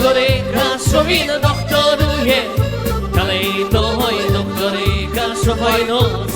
doktore, Kraszowina doktoruje. Dalej to moje doktore, Kraszowajno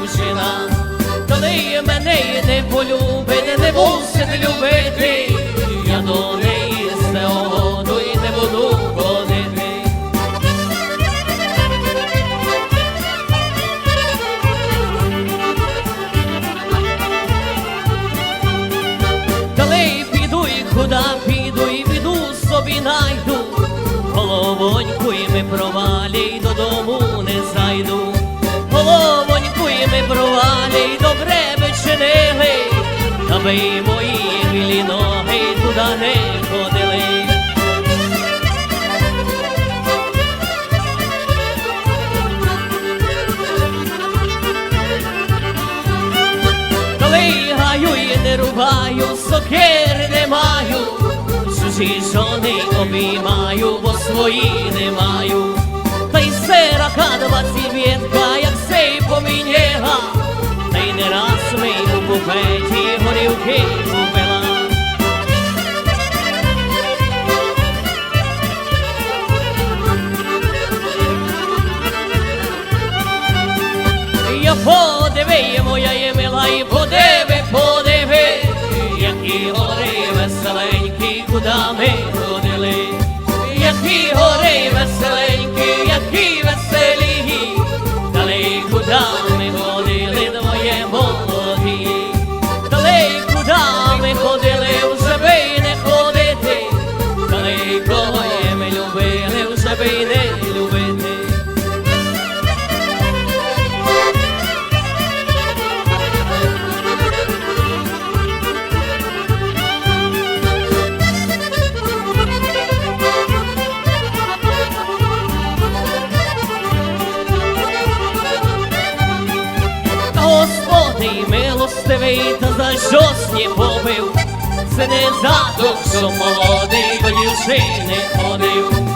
дівчина, коли мене не полюбить, не мусить любити, я до неї з неогоду і не буду ходити. Коли піду і куди піду, і піду собі найду, головоньку і ми провалі, додому аби мої білі ноги туди не ходили. Коли гаю і не рубаю, сокири не маю, чужі жони обіймаю, бо свої не маю. Та й сирака двадцять ветка, як сей помінєга, й не раз ми у буфеті горівки купила. Я подиви, моя є мила, і подиви, подиви, які гори веселенькі, куди ми ходили, які гори веселенькі, які веселі, дали куди би й не любити. Господи милостивий, та за щось не побив, це не за то, що молодий до дівчини ходив.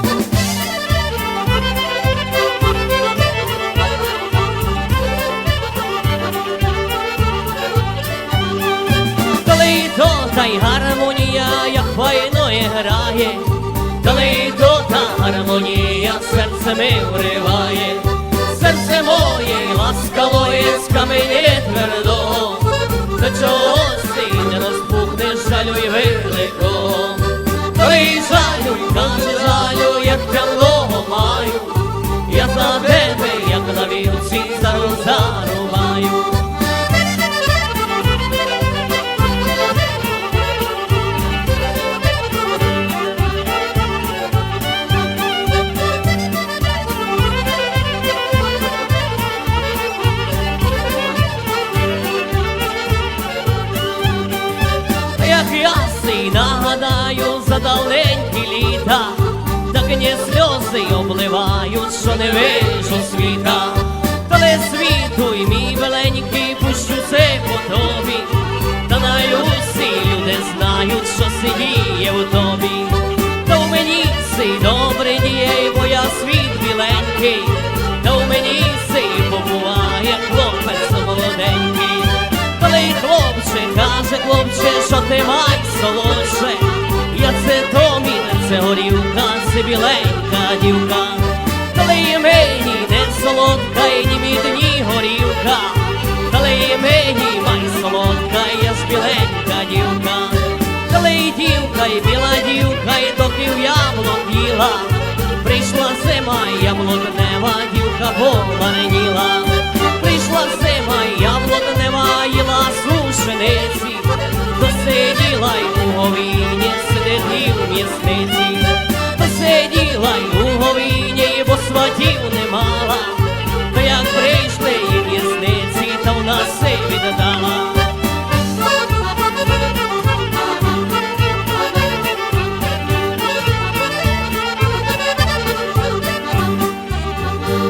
Та й гармонія, як файно грає, то та гармонія, серце ми вриває, серце моє ласкавоє з Я нагадаю за давненькі літа, так не сльози обливають, що не вижу світа, коли світу й мій веленький пущу це по тобі, та най усі люди знають, що сидіє у тобі, та в мені си добре діє, бо я світ біленький, хлопче, що ти май солодше, я це домін, це горівка, це біленька дівка, коли і мені не солодка, і ні мідні горівка, коли мені май солодка, я ж біленька дівка, коли дівка, і біла дівка, і доки в яблук їла, прийшла зима, яблук нева, дівка поварніла. Прийшла зима, яблук нема, їла сушениці, посиділа й у говіні, сидить в місниці, сиділа й у говіні, бо сватів не мала,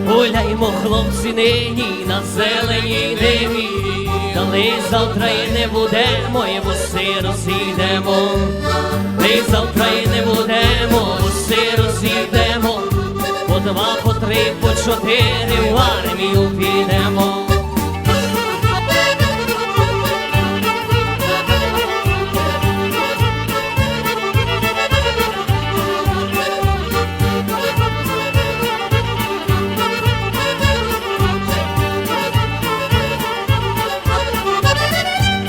Гуляймо, хлопці, нині на зеленій ниві, Дали завтра і не будемо, і буси розійдемо. Ми завтра і не будемо, буси розійдемо. По два, по три, по чотири в армію підемо.